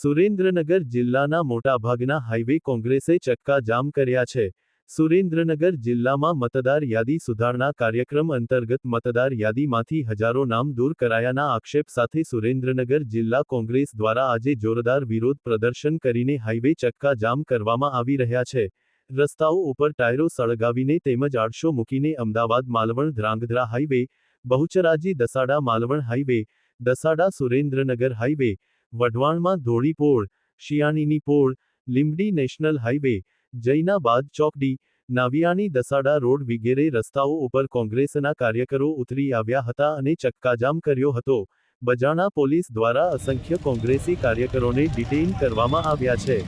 સુરેન્દ્રનગર જિલ્લાના મોટાભાગના હાઈવે કોંગ્રેસે ચક્કાજામ કર્યા છે. સુરેન્દ્રનગર જિલ્લામાં મતદાર યાદી સુધારણા કાર્યક્રમ અંતર્ગત મતદાર યાદીમાંથી હજારો નામ દૂર કરાયાના આક્ષેપ સાથે સુરેન્દ્રનગર જિલ્લા કોંગ્રેસ દ્વારા આજે જોરદાર વિરોધ પ્રદર્શન કરીને હાઈવે ચક્કાજામ કરવામાં આવી રહ્યા છે. રસ્તાઓ ઉપર ટાયરો સળગાવીને તેમજ આડશો મૂકીને Ahmedabad Malvan Dhrangadhra highway, Bahucharaji Dasada Malvan highway, Dasada Surendranagar highway વઢવાણમાં Dholipol શિયાણીની પોળ, લીંબડી નેશનલ હાઈવે જૈનાબાદ ચોકડી નાવિયાણી દસાડા રોડ વગેરે રસ્તાઓ ઉપર કોંગ્રેસના કાર્યકરો ઉતરી આવ્યા હતા અને ચક્કાજામ કર્યો હતો. બજાણા પોલીસ દ્વારા અસંખ્ય કોંગ્રેસી કાર્યકરોને ડિટેઇન કરવામાં આવ્યા છે.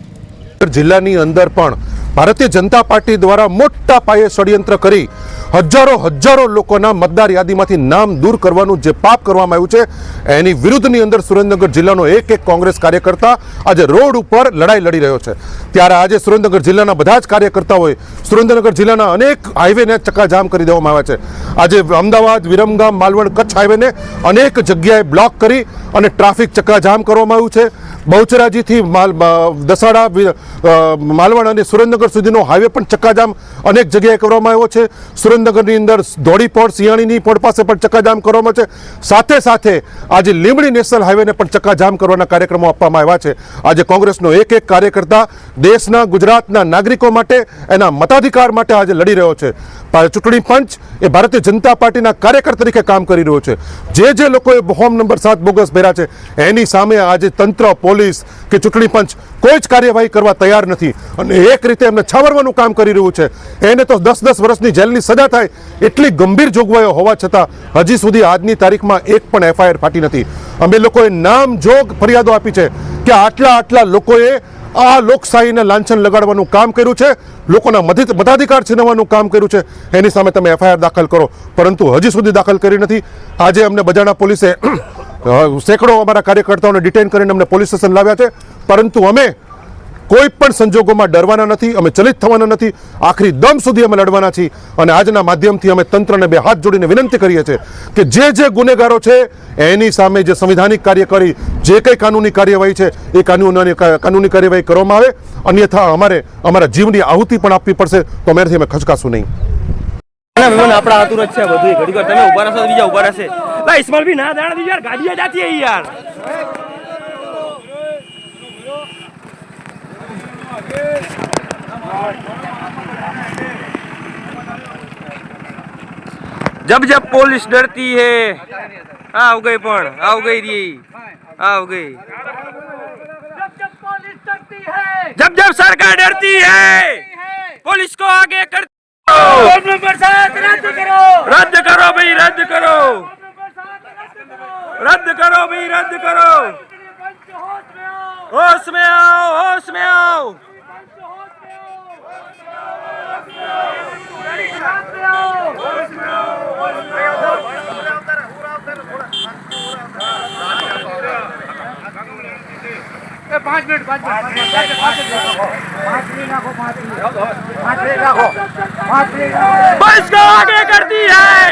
જિલ્લાની અંદર પણ ભારતીય જનતા પાર્ટી દ્વારા મોટા પાયે ષડયંત્ર કરી હજારો હજારો લોકોના મતદાર યાદીમાંથી નામ દૂર કરવાનું જે પાપ કરવામાં આવ્યું છે, એની વિરુદ્ધની અંદર સુરેન્દ્રનગર જિલ્લાનો એક એક કોંગ્રેસ કાર્યકર્તા આજે રોડ ઉપર લડાઈ લડી રહ્યો છે. ત્યારે આજે સુરેન્દ્રનગર જિલ્લાના બધા જ કાર્યકર્તાઓએ સુરેન્દ્રનગર જિલ્લાના અનેક હાઈવેને ચક્કાજામ કરી દેવામાં આવ્યા છે. આજે અમદાવાદ, વિરમગામ, માલવણ, કચ્છ હાઈવેને અનેક જગ્યાએ બ્લોક કરી અને ટ્રાફિક ચક્કાજામ કરવામાં આવ્યું છે. બહુચરાજીથી માલ દસાડા માલવણ અને સુરેન્દ્રનગર સુધીનો હાઈવે પણ ચક્કાજામ અનેક જગ્યાએ કરવામાં આવ્યો છે. સુરેન્દ્રનગરની અંદર ધોળીપોળ સિયાણીની પોળ પાસે પણ ચક્કાજામ કરવામાં છે. સાથે સાથે આજે લીંબડી નેશનલ હાઈવેને પણ ચક્કાજામ કરવાના કાર્યક્રમો આપવામાં આવ્યા છે. આજે કોંગ્રેસનો એક એક કાર્યકર્તા દેશના, ગુજરાતના નાગરિકો માટે, એના મતાધિકાર માટે આજે લડી રહ્યો છે. ચૂંટણી પંચ એ ભારતીય જનતા પાર્ટીના કાર્યકર તરીકે કામ કરી રહ્યો છે. જે જે લોકોએ હોમ નંબર સાત બોગસ ભર્યા છે, એની સામે આજે તંત્ર પોલીસ કે ચૂંટણી પંચ કોઈ જ કાર્યવાહી કરવા તૈયાર નથી. અને એક રીતે એમને છાવરવાનું કામ કરી રહ્યું છે. એને તો દસ દસ વર્ષની જેલની સજા થાય એટલી ગંભીર જોગવાઈઓ હોવા છતાં હજી સુધી આજની તારીખમાં એક પણ એફઆઈઆર ફાટી નથી. અમે લોકોએ નામજોગ ફરિયાદો આપી છે કે આટલા આટલા લોકોએ આ લોકશાહીને લાંછન લગાડવાનું કામ કર્યું છે. લોકોના મતાધિકાર છીનવવાનું કામ કર્યું છે. એની સામે તમે એફઆઈઆર દાખલ કરો. પરંતુ હજી સુધી દાખલ કરી નથી. આજે અમને બજાણા પોલીસે સેંકડો અમારા કાર્યકર્તાઓને ડિટેન કરીને અમને પોલીસ સ્ટેશન લાવ્યા છે. પરંતુ અમે કોઈ પણ સંજોગોમાં ડરવાના નથી, અમે ચલિત થવાના નથી. આખરી દમ સુધી અમે લડવાના છીએ. અને આજના માધ્યમથી અમે તંત્રને બે હાથ જોડીને વિનંતી કરીએ છીએ કે જે જે ગુનેગારો છે, એની સામે જે સંવિધાનિક કાર્ય કરી જે કંઈ કાનૂની કાર્યવાહી છે, એ કાનૂની કાનૂની કાર્યવાહી કરવામાં આવે. અન્યથા અમારે, અમારા જીવની આહુતિ પણ આપવી પડશે, તો અમારાથી અમે ખચકાશું નહીં. આપણા આતુર છે બધું ઘડી વાર તમે ઊભા રહેશો બીજા ઊભા રહેશે. ला इसमाल भी ना दाना दीजिए यार गाड़ियाँ जाती है यार। जब जब पुलिस डरती है आओ गई पण आओ गई री आओ गई जब जब पुलिस डरती है जब जब सरकार डरती है पुलिस को आगे करती रद्द करो। रद्द करो भाई रद्द करो। रद्द करो भी रद्द करो होश में आओ होश में आओ पाँच मिनट पाँच मिनट पाँच मिनट रखो पाँच मिनट रखो पाँच मिनट रखो बस को आगे करती है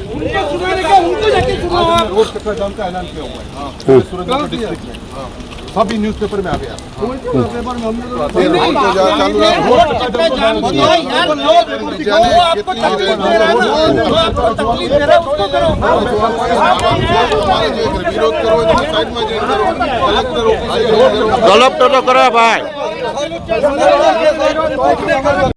उनको जाके चुनाव आप रोज कितना जानता है ना उनके ऊपर हाँ सूरज डिस्ट्रिक्ट में हाँ सभी न्यूज़पेपर में आ गया કલેક્ટર તો કરે ભાઈ